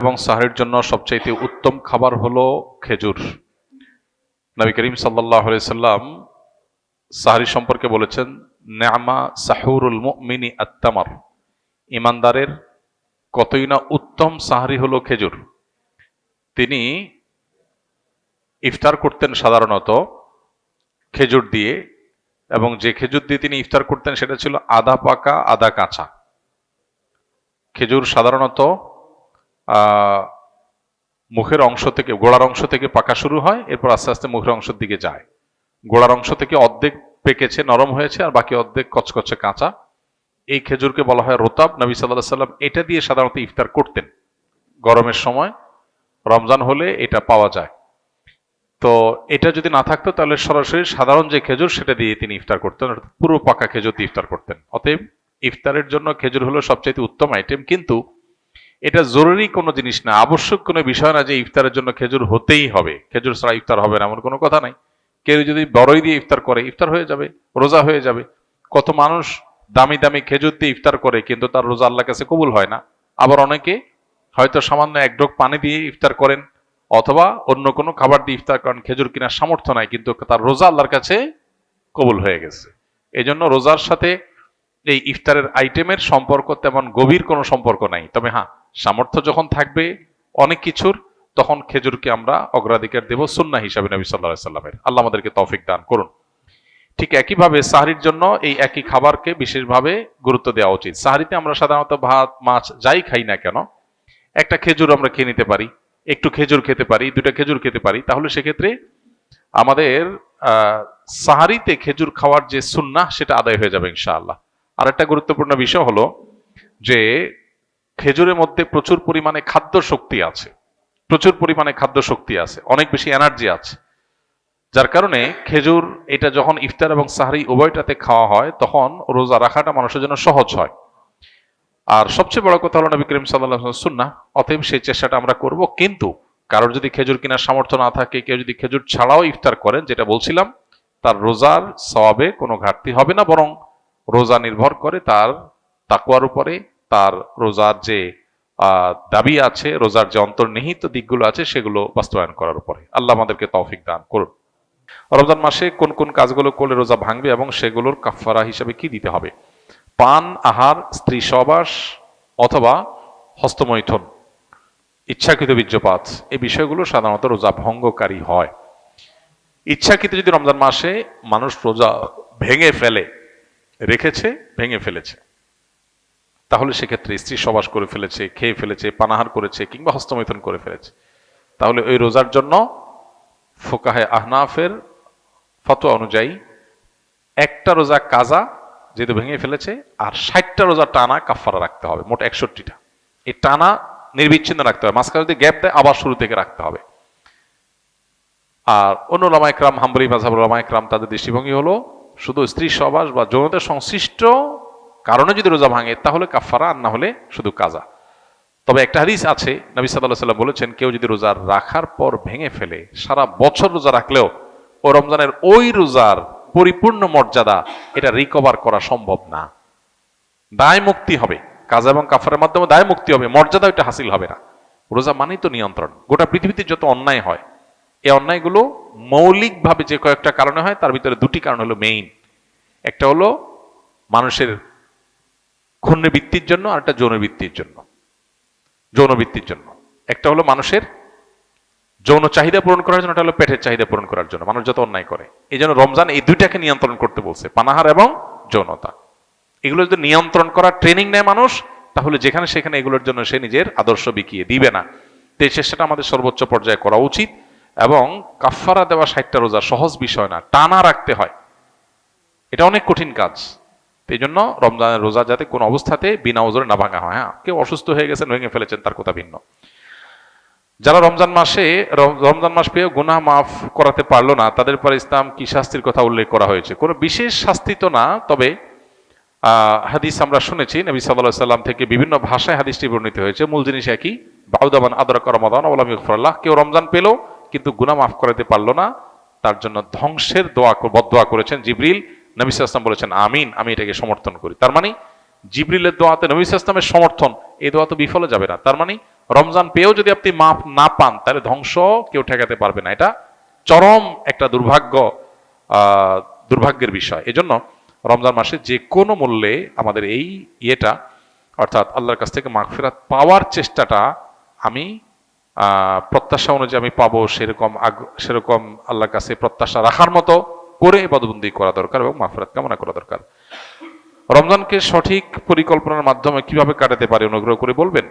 এবং সাহারির জন্য সবচাইতে উত্তম খাবার হলো খেজুর। নবী করিম সাল্লাহ সাল্লাম সাহারি সম্পর্কে বলেছেন নামা সাহুরুল মুমিনি আত্তামার। ইমানদারের কতই না উত্তম সাহারি হলো খেজুর। তিনি ইফতার করতেন সাধারণত খেজুর দিয়ে এবং যে খেজুর দিয়ে তিনি ইফতার করতেন সেটা ছিল আধা পাকা আধা কাঁচা। খেজুর সাধারণত মুখের অংশ থেকে, গোড়ার অংশ থেকে পাকা শুরু হয়, এরপর আস্তে আস্তে মুখের অংশের দিকে যায়। গোড়ার অংশ থেকে অর্ধেক পেকেছে, নরম হয়েছে, আর বাকি অর্ধেক কচকচে কাঁচা। এই খেজুরকে বলা হয় রোতাব। নবী সাল্লাহ সাল্লাম এটা দিয়ে সাধারণত ইফতার করতেন। গরমের সময়, রমজান হলে এটা পাওয়া যায়। তো এটা যদি না থাকতো, তাহলে সরাসরি সাধারণ যে খেজুর, সেটা দিয়ে তিনি ইফতার করতেন পুরো পাকা খেজুর দিয়ে ইফতার করতেন। অতএব ইফতারের জন্য খেজুর হলো সবচাইতে উত্তম আইটেম কিন্তু এটা জরুরি কোনো জিনিস না। আবশ্যক কোনো বিষয় না যে ইফতারের জন্য খেজুর হতেই হবে। খেজুর ছাড়া ইফতার হবে না, এমন কোনো কথা নাই। কেউ যদি বড়ই দিয়ে ইফতার করে, ইফতার হয়ে যাবে, রোজা হয়ে যাবে। কত মানুষ দামি দামি খেজুর দিয়ে ইফতার করে, কিন্তু তার রোজা আল্লাহ কাছে কবুল হয় না। আবার অনেকে হয়তো সামান্য এক ডোক পানি দিয়ে ইফতার করেন, অথবা অন্য কোনো খাবার দিয়ে ইফতার করেন, খেজুর কেনার সামর্থ্য নাই, কিন্তু তার রোজা আল্লাহর কাছে কবুল হয়ে গেছে। এই জন্য রোজার সাথে এই ইফতারের আইটেমের সম্পর্ক তেমন গভীর কোনো সম্পর্ক নাই। তবে হ্যাঁ সামর্থ্য যখন থাকবে অনেক কিছুর, তখন খেজুরকে আমরা অগ্রাধিকার দেব সুন্না হিসাবে নবী সাল্লাহ সাল্লামের। আল্লাহ আমাদেরকে তৌফিক দান করুন। ঠিক একইভাবে সাহারির জন্য এই একই খাবারকে বিশেষভাবে গুরুত্ব দেওয়া উচিত। সাহারিতে আমরা সাধারণত ভাত, মাছ যাই খাই না কেন, একটা খেজুর আমরা খেয়ে নিতে পারি, একটু খেজুর খেতে পারি দুটা খেজুর খেতে পারি, তাহলে সেক্ষেত্রে আমাদের সাহারিতে খেজুর খাওয়ার যে সুন্না সেটা আদায় হয়ে যাবে ইনশাআল্লাহ। আর একটা গুরুত্বপূর্ণ বিষয় হলো যে খেজুরের মধ্যে প্রচুর পরিমাণে খাদ্য শক্তি আছে। প্রচুর পরিমাণে খাদ্য শক্তি আছে, অনেক বেশি এনার্জি আছে। যার কারণে খেজুর, এটা যখন ইফতার এবং সাহারি উভয়টাতে খাওয়া হয়, তখন রোজা রাখাটা মানুষের জন্য সহজ হয়। আর সবচেয়ে বড় কথা হলো নবী করিম সাল্লাহ সুন্না অতএব সেই চেষ্টাটা আমরা করব, কিন্তু কারোর যদি খেজুর কেনার সামর্থ্য না থাকে, কেউ যদি খেজুর ছাড়াও ইফতার করেন, যেটা বলছিলাম, তার রোজার সওয়াবে কোনো ঘাটতি হবে না, বরং রোজা নির্ভর করে তার তাকুয়ার উপরে তার রোজার যে দাবি আছে, রোজার যে অন্তর্নিহিত দিকগুলো আছে, সেগুলো বাস্তবায়ন করার উপরে। আল্লাহ আমাদেরকে তৌফিক দান করুন। রমজান মাসে কোন কোন কাজগুলো করলে রোজা ভাঙবে এবং সেগুলোর কাফারা হিসাবে কি দিতে হবে? পান, আহার, স্ত্রী সবাস অথবা হস্তমৈথুন, ইচ্ছাকৃত বীর্যপাত, এই বিষয়গুলো সাধারণত রোজা ভঙ্গকারী হয়। ইচ্ছাকৃত যদি রমজান মাসে মানুষ রোজা ভেঙে ফেলে, রেখেছে, ভেঙে ফেলেছে তাহলে সেক্ষেত্রে স্ত্রী সবাস করে ফেলেছে, খেয়ে ফেলেছে, পানাহার করেছে কিংবা হস্তমৈথুন করে ফেলেছে। তাহলে ওই রোজার জন্য ফোকাহে আহনাফের ফতোয়া অনুযায়ী একটা রোজা কাজা যেহেতু ভেঙে ফেলেছে, আর ষাটটা রোজা টানা কাফারা রাখতে হবে, মোট একষট্টিটা। এই টানা নির্বিচ্ছিন্ন রাখতে হবে, মাঝখানে যদি গ্যাপ দেয় আবার শুরু থেকে রাখতে হবে। আর অন্য লামাইকরাম হাম্বরি মাঝাব লামাইকরাম তাদের দৃষ্টিভঙ্গি হলো, শুধু স্ত্রী সবাস বা যৌনতার সংশ্লিষ্ট কারণে যদি রোজা ভাঙে, তাহলে কাফারা আর না হলে শুধু কাজা। তবে একটা হাদিস আছে, নবী সাল্লাহ সাল্লাম বলেছেন, কেউ যদি রোজা রাখার পর ভেঙে ফেলে, সারা বছর রোজা রাখলেও, ও রমজানের ওই রোজার পরিপূর্ণ মর্যাদা, এটা রিকভার করা সম্ভব না। দায় মুক্তি হবে। কাজা এবং কাফারের মাধ্যমে দায় মুক্তি হবে, মর্যাদা ওইটা হাসিল হবে না। রোজা মানেই তো নিয়ন্ত্রণ। গোটা পৃথিবীতে যত অন্যায় হয়, এই অন্যায়গুলো মৌলিকভাবে যে কয়েকটা কারণে হয়, তার ভিতরে দুটি কারণ হলো মেইন একটা হলো মানুষের ক্ষুণ্ণ বৃত্তির জন্য আর একটা যৌন বৃত্তির জন্য। যৌন বৃত্তির জন্য। একটা হলো মানুষের যৌন চাহিদা পূরণ করার জন্য, একটা হলো পেটের চাহিদা পূরণ করার জন্য। মানুষ যত অন্যায় করে, এই জন্য রমজান এই দুইটাকে নিয়ন্ত্রণ করতে বলছে, পানাহার এবং যৌনতা। এগুলো যদি নিয়ন্ত্রণ করার ট্রেনিং নেয় মানুষ, তাহলে যেখানে সেখানে এগুলোর জন্য সে নিজের আদর্শ বিকিয়ে দিবে না। তো এই চেষ্টাটা আমাদের সর্বোচ্চ পর্যায়ে করা উচিত এবং কাফারা দেওয়া ষাটটা রোজা সহজ বিষয় না, টানা রাখতে হয়। এটা অনেক কঠিন কাজ। এই জন্য রমজানের রোজা যাতে কোনো অবস্থাতে বিনা ওজরে না ভাঙা হয় হ্যাঁ? কেউ অসুস্থ হয়ে গেছেন ভেঙে ফেলেছেন, তার কথা ভিন্ন। যারা রমজান মাসে, রম- রমজান মাস পেয়ে গুনাহ মাফ করাতে পারল না, তাদের পর ইসলাম কি শাস্তির কথা উল্লেখ করা হয়েছে? কোনো বিশেষ শাস্তি তো না, তবে হাদিস আমরা শুনেছি, নবী সাল্লাহ সাল্লাম থেকে বিভিন্ন ভাষায় হাদিসটি বর্ণিত হয়েছে। মূল জিনিস একই বাউদাবান আদরক রমাদান ইকফরাল্লাহ কেউ রমজান পেল কিন্তু গুনাহ মাফ করাতে পারল না, তার জন্য ধ্বংসের দোয়া বদোয়া করেছেন জিবরিল। নবী বলেছেন, আমিন, আমি এটাকে সমর্থন করি। তার মানে জিবরিলের দোয়াতে নবী সাল্লামের সমর্থন, এই দোয়া তো বিফলে যাবে না। তার মানে রমজান পেয়েও যদি আপনি মাপ না পান, তাহলে ধ্বংস কেউ ঠেকাতে পারবে না। এটা চরম একটা দুর্ভাগ্য দুর্ভাগ্যের বিষয়। এজন্য রমজান মাসে যে কোনো মূল্যে আমাদের এই ইয়েটা, অর্থাৎ আল্লাহর কাছ থেকে মাগফিরাত পাওয়ার চেষ্টাটা আমি প্রত্যাশা অনুযায়ী আমি পাবো সেরকম আগ- সেরকম আল্লাহর কাছে প্রত্যাশা রাখার মতো। করে এবাদবন্দি করা দরকার এবং মাফরাত কামনা করা দরকার। রমজানকে সঠিক পরিকল্পনার মাধ্যমে কীভাবে কাটাতে পারে অনুগ্রহ করে বলবেন?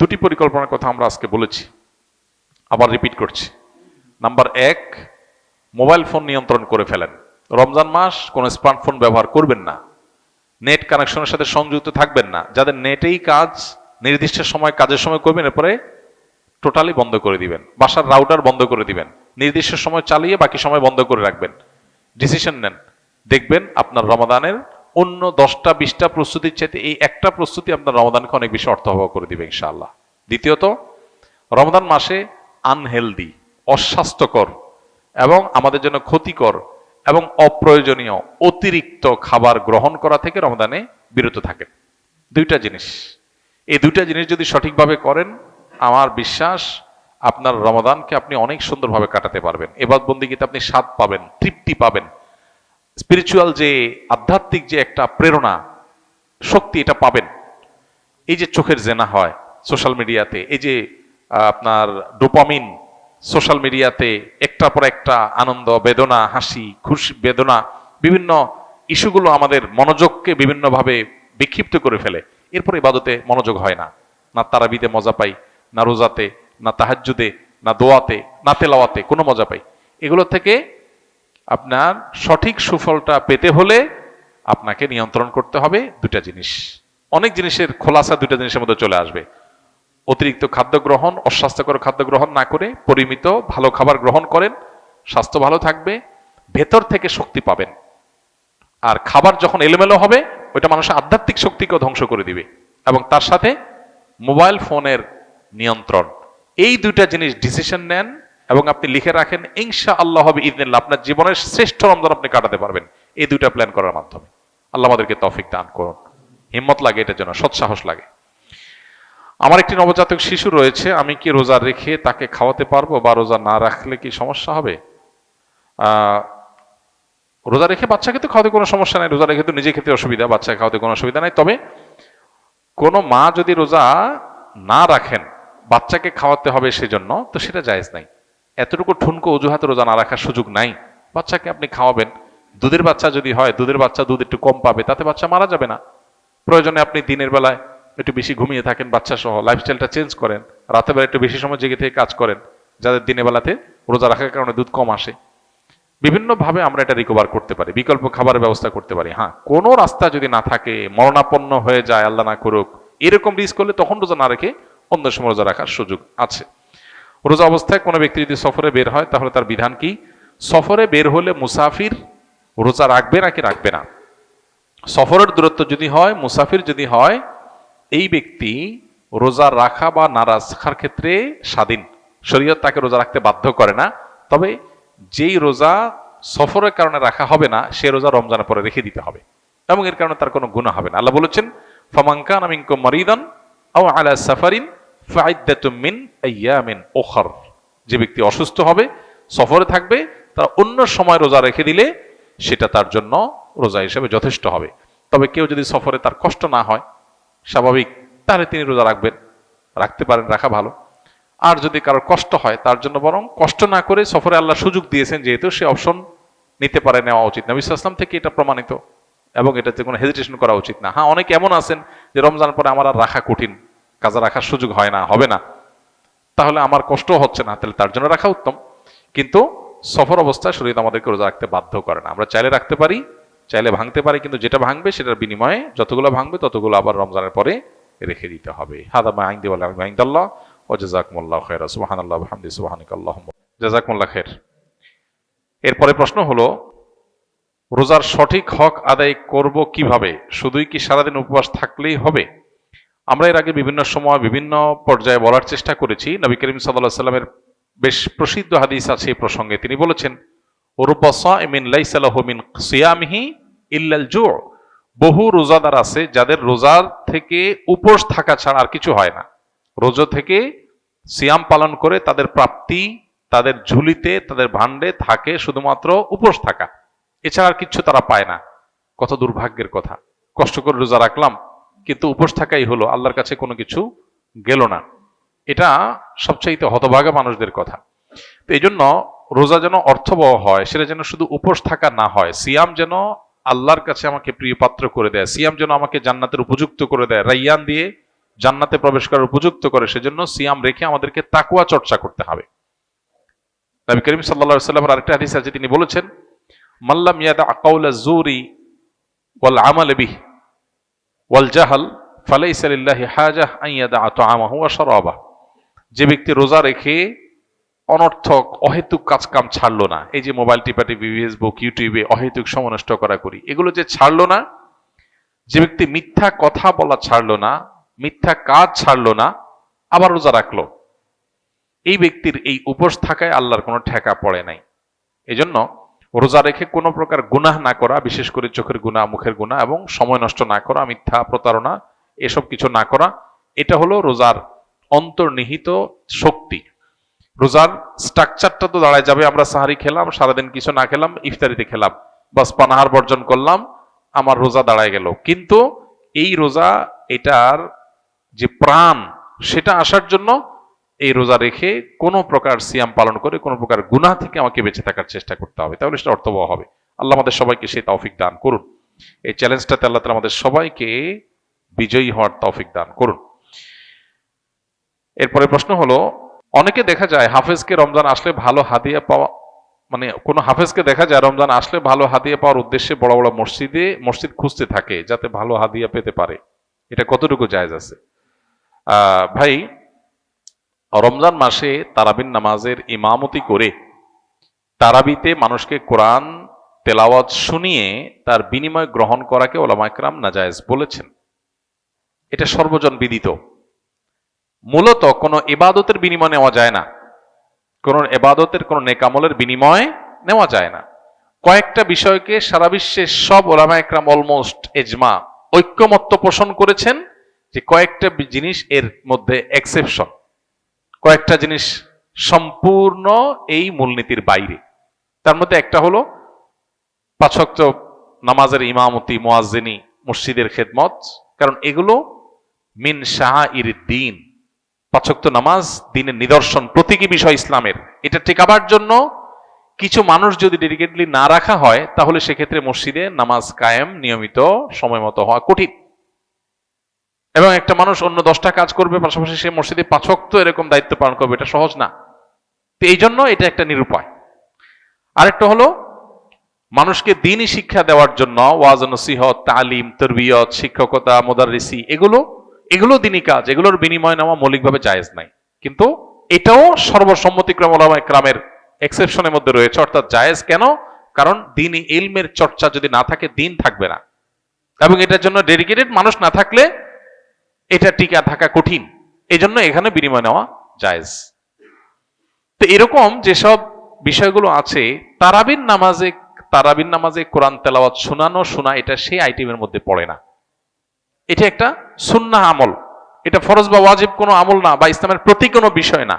দুটি পরিকল্পনার কথা আমরা আজকে বলেছি, আবার রিপিট করছি। নাম্বার এক মোবাইল ফোন নিয়ন্ত্রণ করে ফেলেন। রমজান মাস কোনো স্মার্টফোন ব্যবহার করবেন না। নেট কানেকশনের সাথে সংযুক্ত থাকবেন না। যাদের নেটেই কাজ, নির্দিষ্ট সময়, কাজের সময় করবেন, এরপরে টোটালি বন্ধ করে দিবেন। বাসার রাউটার বন্ধ করে দিবেন। নির্দিষ্ট সময় চালিয়ে বাকি সময় বন্ধ করে রাখবেন। ডিসিশন নেন। দেখবেন আপনার রমাদানের অন্য দশটা, বিশটা প্রস্তুতির চাইতে এই একটা প্রস্তুতি আপনার রমাদানকে অনেক বেশি অর্থবহ করে দিবে ইনশাআল্লাহ। দ্বিতীয়ত, রমদান মাসে আনহেলদি অস্বাস্থ্যকর এবং আমাদের জন্য ক্ষতিকর এবং অপ্রয়োজনীয় অতিরিক্ত খাবার গ্রহণ করা থেকে রমদানে বিরত থাকেন। দুইটা জিনিস। এই দুইটা জিনিস যদি সঠিকভাবে করেন, আমার বিশ্বাস আপনার রমাদানকে আপনি অনেক সুন্দরভাবে কাটাতে পারবেন। এবার বন্দিগীতে আপনি স্বাদ পাবেন, তৃপ্তি পাবেন। স্পিরিচুয়াল যে আধ্যাত্মিক যে একটা প্রেরণা, শক্তি এটা পাবেন। এই যে চোখের জেনা হয় সোশ্যাল মিডিয়াতে এই যে আপনার ডোপামিন সোশ্যাল মিডিয়াতে একটার পর একটা আনন্দ, বেদনা, হাসি, খুশি, বেদনা, বিভিন্ন ইস্যুগুলো আমাদের মনোযোগকে বিভিন্নভাবে বিক্ষিপ্ত করে ফেলে। এরপর ইবাদতে মনোযোগ হয় না। না তারাবিতে মজা পাই, না রোজাতে না তাহাজ্জুদে, না দোয়াতে, না তেলাওয়াতে, কোনো মজা পাই। এগুলো থেকে আপনার সঠিক সুফলটা পেতে হলে আপনাকে নিয়ন্ত্রণ করতে হবে দুটা জিনিস। অনেক জিনিসের খোলাসা দুটা জিনিসের মধ্যে চলে আসবে। অতিরিক্ত খাদ্য গ্রহণ, অস্বাস্থ্যকর খাদ্য গ্রহণ না করে পরিমিত, ভালো খাবার গ্রহণ করেন, স্বাস্থ্য ভালো থাকবে, ভেতর থেকে শক্তি পাবেন। আর খাবার যখন এলোমেলো হবে, ওইটা মানুষের আধ্যাত্মিক শক্তিকেও ধ্বংস করে দিবে। এবং তার সাথে মোবাইল ফোনের নিয়ন্ত্রণ। এই দুইটা জিনিস ডিসিশন নেন এবং আপনি লিখে রাখেন ইনশা আল্লাহ হবে ইদিনিল্লাহ। আপনার জীবনের শ্রেষ্ঠ রমজান আপনি কাটাতে পারবেন এই দুইটা প্ল্যান করার মাধ্যমে। আল্লাহ আমাদেরকে তৌফিক দান করুন। হিম্মত লাগে এটার জন্য, সৎসাহস লাগে। আমার একটি নবজাতক শিশু রয়েছে, আমি কি রোজা রেখে তাকে খাওয়াতে পারব বা রোজা না রাখলে কি সমস্যা হবে? রোজা রেখে বাচ্চাকে তো খাওয়াতে কোনো সমস্যা নাই, রোজা রেখে তো নিজে খেতে অসুবিধা, বাচ্চাকে খাওয়াতে কোনো অসুবিধা নাই। তবে কোনো মা যদি রোজা না রাখেন বাচ্চাকে খাওয়াতে হবে সেজন্য, তো সেটা জায়েজ নাই। এতটুকু ঠুনকো অজুহাতে রোজা না রাখার সুযোগ নাই। বাচ্চাকে আপনি খাওয়াবেন। দুধের বাচ্চা যদি হয়, দুধের বাচ্চা দুধ একটু কম পাবে, তাতে বাচ্চা মারা যাবে না। প্রয়োজনে আপনি দিনের বেলায় একটু বেশি ঘুমিয়ে থাকেন, বাচ্চা সহ লাইফস্টাইলটা চেঞ্জ করেন, রাতের বেলা একটু বেশি সময় জেগে থেকে কাজ করেন, যাদের দিনের বেলাতে রোজা রাখার কারণে দুধ কম আসে। বিভিন্নভাবে আমরা এটা রিকভার করতে পারি, বিকল্প খাবারের ব্যবস্থা করতে পারি। হ্যাঁ কোনো রাস্তা যদি না থাকে, মরণাপন্ন হয়ে যায়, আল্লাহ না করুক, এরকম রিস্ক করলে তখন রোজা না রেখে অন্য সময় রোজা রাখার সুযোগ আছে। রোজা অবস্থায় কোনো ব্যক্তি যদি সফরে বের হয়, তাহলে তার বিধান কি? সফরে বের হলে মুসাফির রোজা রাখবে নাকি রাখবে না? সফরের দূরত্ব যদি হয়, মুসাফির যদি হয়, এই ব্যক্তি রোজা রাখা বা না রাখার ক্ষেত্রে স্বাধীন। শরীয়ত তাকে রোজা রাখতে বাধ্য করে না। তবে যেই রোজা সফরের কারণে রাখা হবে না, সে রোজা রমজানের পরে রেখে দিতে হবে। এবং এর কারণে তার কোনো গুণা হবে না। আল্লাহ বলেছেন ফামাঙ্কান আমিনকুম মারিদান আও আলা সাফারিন ফাইদ্দাতুম মিন আইয়ামিন ওখর। যে ব্যক্তি অসুস্থ হবে, সফরে থাকবে, তার অন্য সময় রোজা রেখে দিলে সেটা তার জন্য রোজা হিসেবে যথেষ্ট হবে। তবে কেউ যদি সফরে তার কষ্ট না হয়, স্বাভাবিক তাহলে তিনি রোজা রাখবেন। রাখতে পারেন, রাখা ভালো। আর যদি কারোর কষ্ট হয়, তার জন্য বরং কষ্ট না করে সফরে আল্লাহ সুযোগ দিয়েছেন, যেহেতু সে অপশন নিতে পারে, নেওয়া উচিত নবী ইসলাম থেকে এটা প্রমাণিত। এবং এটাতে কোনো হেজিটেশন করা উচিত না। হ্যাঁ অনেকে এমন আছেন যে রমজান পরে আমার আর রাখা কঠিন। কাজা রাখার সুযোগ হয় না, হবে না। তাহলে আমার কষ্ট হচ্ছে না, তাহলে তার জন্য রাখা উত্তম। কিন্তু সফর অবস্থায় শরীর আমাদেরকে রোজা রাখতে বাধ্য করে না। আমরা চাইলে রাখতে পারি, চাইলে ভাঙতে পারি, কিন্তু যেটা ভাঙবে সেটার বিনিময়ে যতগুলো ভাঙবে ততগুলো আবার রমজানের পরে রেখে দিতে হবে। হাদামা আইন দিওয়াল আইন্দাল্লাহ ও জাজাকমুল্লাহ খের সুবাহান্লাহ হামদি সুবাহানিকাল্লাহ জাজাকমুল্লাহ খের এরপরে প্রশ্ন হলো, রোজার সঠিক হক আদায় করব কীভাবে? শুধুই কি সারাদিন উপবাস থাকলেই হবে? আমরা এর আগে বিভিন্ন সময় বিভিন্ন পর্যায়ে বলার চেষ্টা করেছি। নবী করিম সাল্লাহ সাল্লামের বেশ প্রসিদ্ধ হাদিস আছে এই প্রসঙ্গে। তিনি বলেছেন বহু রোজাদার আছে যাদের রোজার থেকে উপোস থাকা ছাড়া আর কিছু হয় না। রোজা থেকে সিয়াম পালন করে তাদের প্রাপ্তি, তাদের ঝুলিতে, তাদের ভান্ডে থাকে শুধুমাত্র উপোস থাকা। এছাড়া আর কিচ্ছু তারা পায় না। কত দুর্ভাগ্যের কথা। কষ্ট করে রোজা রাখলাম কিন্তু উপোস থাকাই হলো, আল্লাহর কাছে কোনো কিছু গেল না। এটা সবচাইতে হতভাগা মানুষদের কথা। তো এই জন্য রোজা যেন অর্থবহ হয়, সেটা যেন শুধু উপোস থাকা না হয়, সিয়াম যেন আল্লাহর কাছে আমাকে প্রিয় পাত্র করে দেয়, সিয়াম যেন আমাকে জান্নাতের উপযুক্ত করে দেয়, রাইয়ান দিয়ে জান্নাতে প্রবেশ করার উপযুক্ত করে, সেজন্য সিয়াম রেখে আমাদেরকে তাকুয়া চর্চা করতে হবে। নবী করিম সাল্লা সাল্লামের আরেকটা হাদিস আছে, তিনি বলেছেন মাল্লাম ইয়াদা আকাউলা জুরি ওয়াল আমাল বিহ। ওয়াল জাহাল ফালাইসা লিল্লাহি হাজাহ আন ইয়াদা তাআমাহু ওয়া যে ব্যক্তি রোজা রেখে অনর্থক, অহেতুক কাজকাম ছাড়লো না, এই যে মোবাইল টিপাটি ফেসবুক, ইউটিউবে অহেতুক সময় নষ্ট করা করি, এগুলো যে ছাড়লো না, যে ব্যক্তি মিথ্যা কথা বলা ছাড়লো না, মিথ্যা কাজ ছাড়লো না, আবার রোজা রাখল, এই ব্যক্তির এই উপোস থাকায় আল্লাহর কোনো ঠেকা পড়ে নাই। এজন্য রোজা রেখে কোনো প্রকার গুনাহ না করা, বিশেষ করে চোখের গুণা মুখের গুণা এবং সময় নষ্ট না করা, মিথ্যা, প্রতারণা, এসব কিছু না করা, এটা হলো রোজার অন্তর্নিহিত শক্তি। রোজার স্ট্রাকচারটা তো দাঁড়ায় যাবে, আমরা সাহারি খেলাম, সারাদিন কিছু না খেলাম, ইফতারিতে খেলাম, বাস পানাহার বর্জন করলাম, আমার রোজা দাঁড়ায় গেল। কিন্তু এই রোজা, এটার যে প্রাণ, সেটা আসার জন্য এই রোজা রেখে কোনো প্রকার সিয়াম পালন করে, কোনো প্রকার গুনাহ থেকে আমাকে বেঁচে থাকার চেষ্টা করতে হবে, তাহলে সেটা অর্থবহ হবে। আল্লাহ আমাদের সবাইকে সেই তৌফিক দান করুন। এই চ্যালেঞ্জটাতে আল্লাহ তাআলা আমাদের সবাইকে বিজয়ী হওয়ার তৌফিক দান করুন। এরপরে প্রশ্ন হলো, অনেকে দেখা যায় হাফেজকে রমজান আসলে ভালো হাদিয়া পাওয়া মানে কোনো হাফেজকে দেখা যায় রমজান আসলে ভালো হাদিয়া পাওয়ার উদ্দেশ্যে বড় বড় মসজিদে মসজিদ খুঁজতে থাকে যাতে ভালো হাদিয়া পেতে পারে। এটা কতটুকু জায়জ আছে? ভাই রমজান মাসে তারাবিন নামাজের ইমামতি করে তারাবিতে মানুষকে কোরআন তেলাওয়াত শুনিয়ে তার বিনিময় গ্রহণ করাকে ওলামাইকরাম নাজায়েজ বলেছেন। এটা সর্বজন বিদিত। মূলত কোনো ইবাদতের বিনিময় নেওয়া যায় না। কোন এবাদতের কোন নেকামলের বিনিময় নেওয়া যায় না। কয়েকটা বিষয়কে সারা বিশ্বের সব ওলামা একরাম অলমোস্ট এজমা, ঐক্যমত্য পোষণ করেছেন যে কয়েকটা জিনিস এর মধ্যে এক্সেপশন। কয়েকটা জিনিস সম্পূর্ণ এই মূলনীতির বাইরে। তার মধ্যে একটা হলো পাঁচক্ত নামাজের ইমামতি, মোয়াজ্জিনী, মসজিদের খেদমত, কারণ এগুলো মিন শাহ ইর দিন পাঁচক্ত নামাজ দিনের নিদর্শন, প্রতীকী বিষয় ইসলামের। এটা টেকাবার জন্য কিছু মানুষ যদি ডেডিকেটলি না রাখা হয়, তাহলে সেক্ষেত্রে মসজিদে নামাজ কায়েম নিয়মিত সময় মতো হওয়া কঠিন। এবং একটা মানুষ অন্য দশটা কাজ করবে, পাশাপাশি সে মসজিদে পাঁচক্ত এরকম দায়িত্ব পালন করবে, এটা সহজ না। তো এই জন্য এটা একটা নিরুপায়। আরেকটা হলো, মানুষকে দিনই শিক্ষা দেওয়ার জন্য ওয়াজ, নসিহত, তালিম, তরবিয়ত, শিক্ষকতা মোদারিসি এগুলো এগুলো দিনই কাজ, এগুলোর বিনিময় নেওয়া মৌলিকভাবে জায়েজ নাই। কিন্তু এটাও সর্বসম্মতিক্রম ক্রামের এক্সেপশনের মধ্যে রয়েছে, অর্থাৎ জায়েজ কেন? কারণ দিনই ইলমের চর্চা যদি না থাকে, দিন থাকবে না। এবং এটার জন্য ডেডিকেটেড মানুষ না থাকলে এটা টিকা থাকা কঠিন। এই জন্য এখানে বিনিময় নেওয়া জায়েজ। তো এরকম যেসব বিষয়গুলো আছে, তারাবিন নামাজে তারাবিন নামাজে কোরআন তেলাওয়াত শোনানো, শোনা, এটা সেই আইটেমের মধ্যে পড়ে না। এটা একটা সুন্না আমল। এটা ফরজ বা ওয়াজিব কোনো আমল না বা ইসলামের প্রতি কোনো বিষয় না।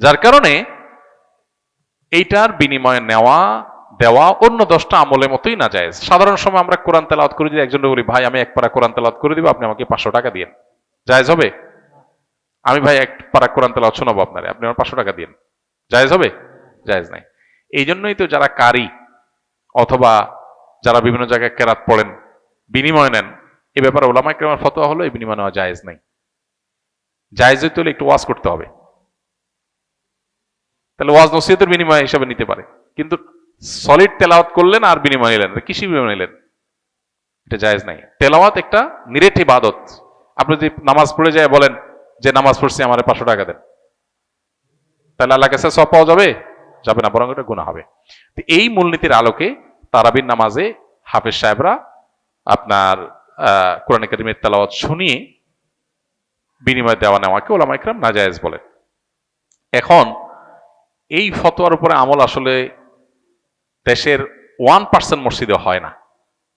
যার কারণে এইটার বিনিময় নেওয়া দেওয়া অন্য দশটা আমলের মতোই না যায় সাধারণ সময় আমরা কোরআন তেলাওয়াত করে দিই একজন বলি, ভাই, আমি এক পারা কোরআন তেলাওয়াত করে দিব, আপনি আমাকে পাঁচশো টাকা দিন জায়েজ হবে? আমি, ভাই, এক পারা কোরআন তেলাওয়াত শোনাবো আপনারে, আপনি আমার পাঁচশো টাকা দিন জায়েজ হবে? জায়েজ নাই। এই জন্যই তো যারা কারি অথবা যারা বিভিন্ন জায়গায় কেরাত পড়েন, বিনিময় নেন, এ ব্যাপারে ওলামা কেরামের ফতোয়া হলো, এই বিনিময় নেওয়া জায়েজ নাই। জায়েজ হইতে হলে একটু ওয়াজ করতে হবে। তাহলে ওয়াজ নসিহতের বিনিময় হিসাবে নিতে পারে। কিন্তু সলিড তেলাওয়াত করলেন আর বিনিময় নিলেন কৃষি বিনিময় নিলেন। এটা জায়েজ নাই। তেলাওয়াত একটা নিরেট ইবাদত। আপনি যদি নামাজ পড়ে যায় বলেন যে, নামাজ পড়ছি, আমার পাঁচশো টাকা দেন। তাহলে আল্লাহ কাছে সব পাওয়া যাবে? যাবে না, বরং এটা গুণা হবে। তো এই মূলনীতির আলোকে তারাবির নামাজে হাফেজ সাহেবরা আপনার কোরআন একাডেমির তেলাওয়াত শুনিয়ে বিনিময় দেওয়া নেওয়াকে ওলামা ইকরাম নাজায়েজ বলে এখন এই ফতোয়ার উপরে আমল আসলে দেশের ওয়ান পার্সেন্ট মসজিদে হয় না।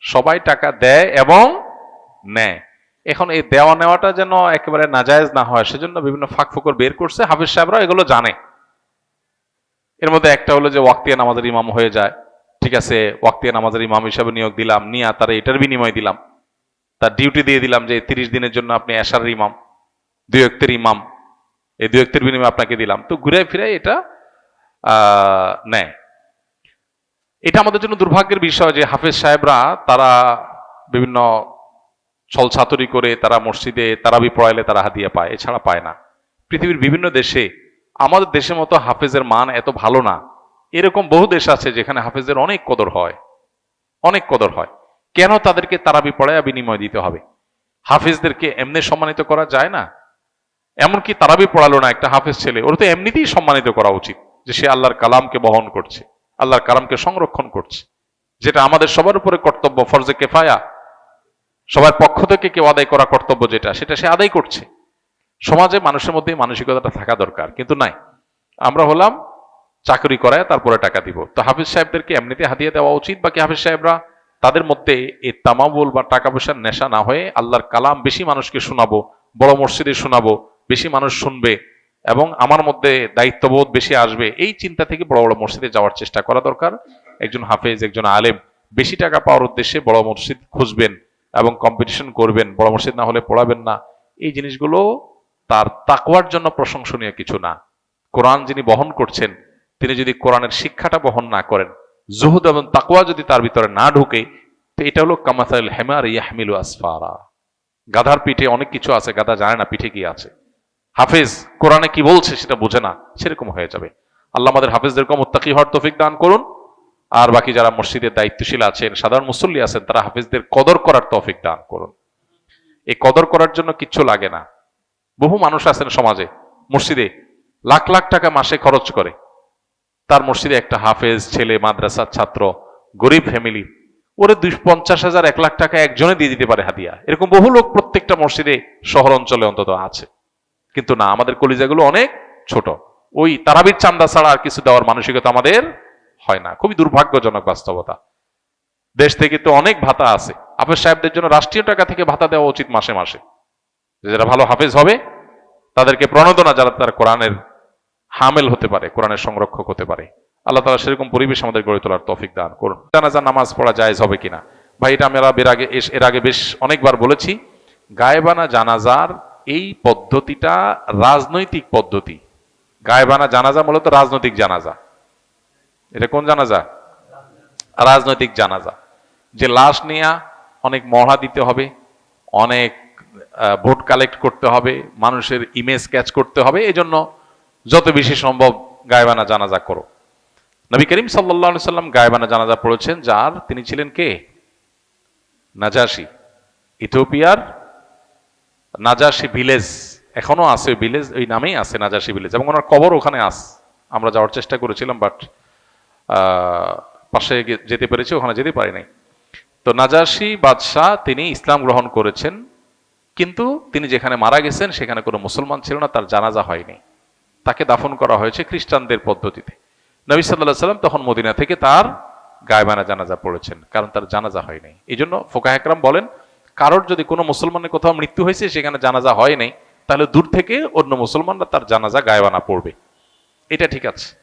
সবাই টাকা দেয় এবং নেয়। এখন এই দেওয়া নেওয়াটা যেন একেবারে নাজায়েজ না হয়, সেজন্য বিভিন্ন ফাঁক ফোকর বের করছে। হাফিজ সাহেবরা এগুলো জানে। এর মধ্যে একটা হলো যে ওয়াক্তিয়া নামাজের ইমাম হয়ে যায়। ঠিক আছে, ওয়াক্তিয়া নামাজের ইমাম হিসাবে নিয়োগ দিলাম, নিয়ে তার এটার বিনিময় দিলাম। তার ডিউটি দিয়ে দিলাম যে তিরিশ দিনের জন্য আপনি এশার ইমাম দুই অক্তের ইমাম, এই দুই অক্তের বিনিময়ে আপনাকে দিলাম। তো ঘুরে ফিরে এটা নেয়। এটা আমাদের জন্য দুর্ভাগ্যের বিষয় যে হাফেজ সাহেবরা তারা বিভিন্ন ছলছাতুরি করে তারা মসজিদে তারাবি পড়াইলে তারা হাদিয়া পায়, এছাড়া পায় না। পৃথিবীর বিভিন্ন দেশে আমাদের দেশের মতো হাফেজের মান এত ভালো না। এরকম বহু দেশ আছে যেখানে হাফেজের অনেক কদর হয়, অনেক কদর হয়। কেন তাদেরকে তারাবি পড়ায় বিনিময় দিতে হবে? হাফেজদেরকে এমনি সম্মানিত করা যায় না? এমনকি তারাবি পড়ালো না একটা হাফেজ ছেলে, ওর তো এমনিতেই সম্মানিত করা উচিত যে সে আল্লাহর কালামকে বহন করছে। আল্লাহর কালামকে সংরক্ষণ করছে, যেটা আমাদের সবার উপরে কর্তব্য, ফরজে কেফায়া। সবার পক্ষ থেকে কেউ আদায় করা কর্তব্য যেটা, সেটা সে আদায় করছে। সমাজে মানুষের মধ্যে মানসিকতাটা থাকা দরকার, কিন্তু নাই। আমরা হলাম চাকরি করায়, তারপরে টাকা দিব। তো হাফিজ সাহেবদেরকে এমনিতে হাতিয়ে দেওয়া উচিত, বাকি হাফিজ সাহেবরা তাদের মধ্যে এই তামাবুল বা টাকা পয়সার নেশা না হয়ে আল্লাহর কালাম বেশি মানুষকে শোনাবো, বড় মসজিদে শোনাবো, বেশি মানুষ শুনবে এবং আমার মধ্যে দায়িত্ববোধ বেশি আসবে এই চিন্তা থেকে বড় বড় মসজিদে যাওয়ার চেষ্টা করা দরকার। একজন হাফেজ, একজন আলেম বেশি টাকা পাওয়ার উদ্দেশ্যে বড় মসজিদ খুঁজবেন এবং কম্পিটিশন করবেন, বড় মসজিদ না হলে পড়াবেন না। এই জিনিসগুলো তার তাকওয়ার জন্য প্রশংসনীয় কিছু না। কোরআন যিনি বহন করছেন, তিনি যদি কোরআনের শিক্ষাটা বহন না করেন, জুহুদ এবং তাকওয়া যদি তার ভিতরে না ঢুকে, তো এটা হলো কামাসাইল হেমার ইয়াহমিলু আসফারা। গাধার পিঠে অনেক কিছু আছে, গাধা জানে না পিঠে কি আছে। হাফেজ কোরআনে কি বলছে সেটা বোঝে না, সেরকম হয়ে যাবে। আল্লাহ আমাদের হাফেজদেরকে মোত্তাকি হওয়ার তৌফিক দান করুন। আর বাকি যারা মসজিদের দায়িত্বশীল আছেন, সাধারণ মুসল্লি আছেন, তারা হাফেজদের কদর করার তৌফিক দান করুন। এই কদর করার জন্য কিচ্ছু লাগে না। বহু মানুষ আছেন সমাজে, মসজিদে লাখ লাখ টাকা মাসে খরচ করে। তার মসজিদে একটা হাফেজ, ছেলে, মাদ্রাসার ছাত্র, গরিব ফ্যামিলি, ওরে দুই পঞ্চাশ হাজার, এক লাখ টাকা একজনে দিয়ে দিতে পারে হাদিয়া। এরকম বহু লোক প্রত্যেকটা মসজিদে, শহর অঞ্চলে অন্তত আছে। কিন্তু না, আমাদের কলিজাগুলো অনেক ছোট। ওই তারাবির চান্দা ছাড়া আর কিছু দেওয়ার মানসিকতা আমাদের হয় না। খুবই দুর্ভাগ্যজনক বাস্তবতা। দেশ থেকে তো অনেক ভাতা আছে। হাফেজ সাহেবদের জন্য রাষ্ট্রীয় টাকা থেকে ভাতা দেওয়া উচিত মাসে মাসে। যারা ভালো হাফেজ হবে, তাদেরকে প্রণোদনা যারা তার কোরআনের হামেল হতে পারে, কোরআনের সংরক্ষক হতে পারে। আল্লাহ তালা সেরকম পরিবেশ আমাদের গড়ে তোলার তৌফিক দান করুন। জানাজা, নামাজ পড়া জায়েজ হবে কিনা? ভাই, এটা আমরা এর আগে এর আগে বেশ অনেকবার বলেছি, গায়েবানা জানাজার এই পদ্ধতিটা রাজনৈতিক পদ্ধতি। গায়েবানা জানাজা মূলত রাজনৈতিক জানাজা। এটা কোন জানাজা? রাজনৈতিক জানাজা। যে লাশ নিয়ে অনেক মহড়া দিতে হবে, অনেক ভোট কালেক্ট করতে হবে, মানুষের ইমেজ ক্যাচ করতে হবে এই জন্য যত বেশি সম্ভব গায়েবানা জানাজা করো। নবী করিম সাল্লাহ সাল্লাম গায়েবানা জানাজা পড়েছেন, যার তিনি ছিলেন কে? নাজাসি। ইথিওপিয়ার নাজাসি ভিলেজ এখনও আছে ওই ভিলেজ ওই নামেই আছে নাজাসি ভিলেজ এবং ওনার কবর ওখানে আস, আমরা যাওয়ার চেষ্টা করেছিলাম, বাট পাশে যেতে পেরেছি, ওখানে যেতে পারি নাই। তো নাজাসি বাদশাহ তিনি ইসলাম গ্রহণ করেছেন, কিন্তু তিনি যেখানে মারা গেছেন, সেখানে কোনো মুসলমান ছিল না, তার জানাজা হয়নি। তাকে দাফন করা হয়েছে খ্রিস্টানদের পদ্ধতিতে। নবী সাল্লাহ সাল্লাম তখন মদিনা থেকে তার গায়বানা জানাজা পড়েছেন, কারণ তার জানাজা হয়নি। এই জন্য ফোকা একরাম বলেন কারোর যদি কোনো মুসলমানের কোথাও মৃত্যু হয়েছে, সেখানে জানাজা হয় নাই, তাহলে দূর থেকে অন্য মুসলমানরা তার জানাজা গায়বানা পড়বে। এটা ঠিক আছে।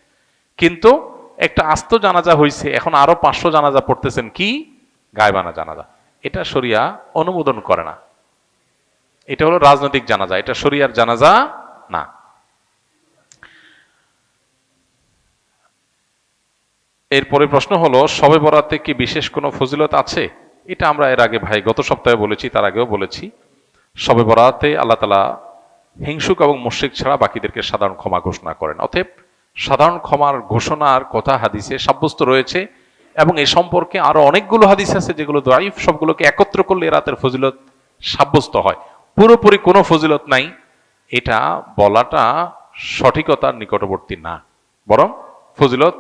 কিন্তু একটা আস্ত জানাজা হয়েছে এখন আরও পাঁচশো জানাজা পড়তেছেন কি? গায়বানা জানাজা। এটা শরিয়া অনুমোদন করে না। এটা হলো রাজনৈতিক জানাজা, এটা শরিয়ার জানাজা না। এরপরে প্রশ্ন হলো, শবে বরাতে কি বিশেষ কোনো ফজিলত আছে? এটা আমরা এর আগে, ভাই, গত সপ্তাহে বলেছি, তার আগেও বলেছি। সবে বরাতে আল্লাহ তালা হিংসুক এবং মুশ্রিক ছাড়া বাকিদেরকে সাধারণ ক্ষমা ঘোষণা করেন। অতএব সাধারণ ক্ষমার ঘোষণার কথা হাদিসে সাব্যস্ত রয়েছে এবং এ সম্পর্কে আরও অনেকগুলো হাদিস আছে যেগুলো দাইফ সবগুলোকে একত্র করলে রাতের ফজিলত সাব্যস্ত হয়। পুরোপুরি কোনো ফজিলত নাই, এটা বলাটা সঠিকতার নিকটবর্তী না। বরং ফজিলত,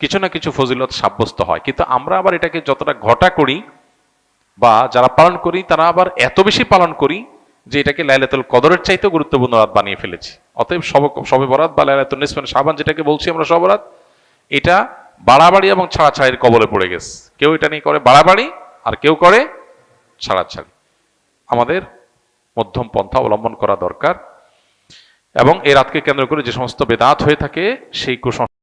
কিছু না কিছু ফজিলত সাব্যস্ত হয়। কিন্তু আমরা আবার এটাকে যতটা ঘটা করি বা যারা পালন করি, তারা আবার এত বেশি পালন করি যে এটাকে লাইলাতুল কদরের চাইতেও গুরুত্বপূর্ণ রাত বানিয়ে ফেলেছি। অতএব সব, সবে বরাত বা লাইলাতুল নিসফান সাবান যেটাকে বলছি আমরা সবরাত এটা বাড়াবাড়ি এবং ছাড়াছাড়ির কবলে পড়ে গেছে। কেউ এটা নিয়ে করে বাড়াবাড়ি আর কেউ করে ছাড়াছাড়ি। আমাদের মধ্যম পন্থা অবলম্বন করা দরকার এবং এই রাতকে কেন্দ্র করে যে সমস্ত বেদাত হয়ে থাকে, সেই কুসংস্কার